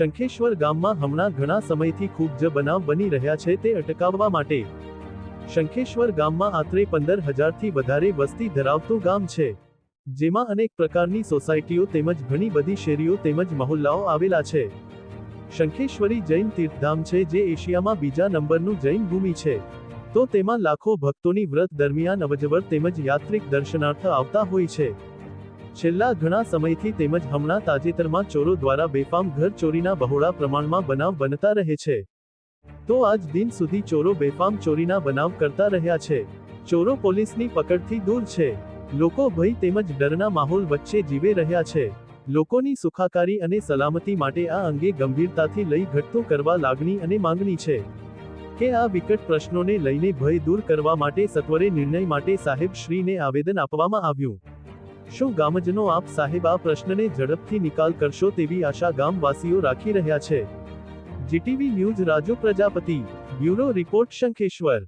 શંખેશ્વર ગામમાં હમણાં ઘણા સમયથી ખૂબ જ બનાવ બની રહ્યા છે તે અટકાવવા માટે. શંખેશ્વર ગામમાં આશરે પંદર હજારથી વધારે વસ્તી ધરાવતું ગામ છે. જેમાં અનેક પ્રકારની સોસાયટીઓ તેમજ ઘણી બધી શેરીઓ તેમજ મહોલ્લાઓ આવેલા છે. શંખેશ્વરી જૈન તીર્થધામ છે જે એશિયામાં બીજા નંબરનું જૈન ભૂમિ છે. તો તેમાં લાખો ભક્તોની વ્રત દરમિયાન અવજવર તેમજ યાત્રિક દર્શનાર્થ આવતા હોય છે. છેલ્લા ઘણા સમયથી તેમજ હમણાં તાજેતરમાં ચોરો દ્વારા બેફામ ઘર ચોરીના બહોળા પ્રમાણમાં બનાવ બનતા રહે છે. તો આજ દિન સુધી ચોરો બેફામ ચોરીના બનાવ કરતા રહ્યા છે. ચોરો પોલીસની પકડથી દૂર છે. લોકો ભય તેમજ ડરના માહોલ વચ્ચે જીવે રહ્યા છે. લોકોની સુખાકારી અને સલામતી માટે આ અંગે ગંભીરતાથી લઈ ઘટતું કરવા લાગણી અને માંગણી છે. કે આ વિકટ પ્રશ્નોને લઈને ભય દૂર કરવા માટે સત્વરે નિર્ણય માટે સાહેબ શ્રીને આવેદન આપવામાં આવ્યું. શું ગામજનો આપ સાહેબ આ પ્રશ્નને ઝડપથી નિકાલ કરશો તેવી આશા ગામવાસીઓ રાખી રહ્યા છે. GTV news Raju Prajapati, bureau report Shankheshwar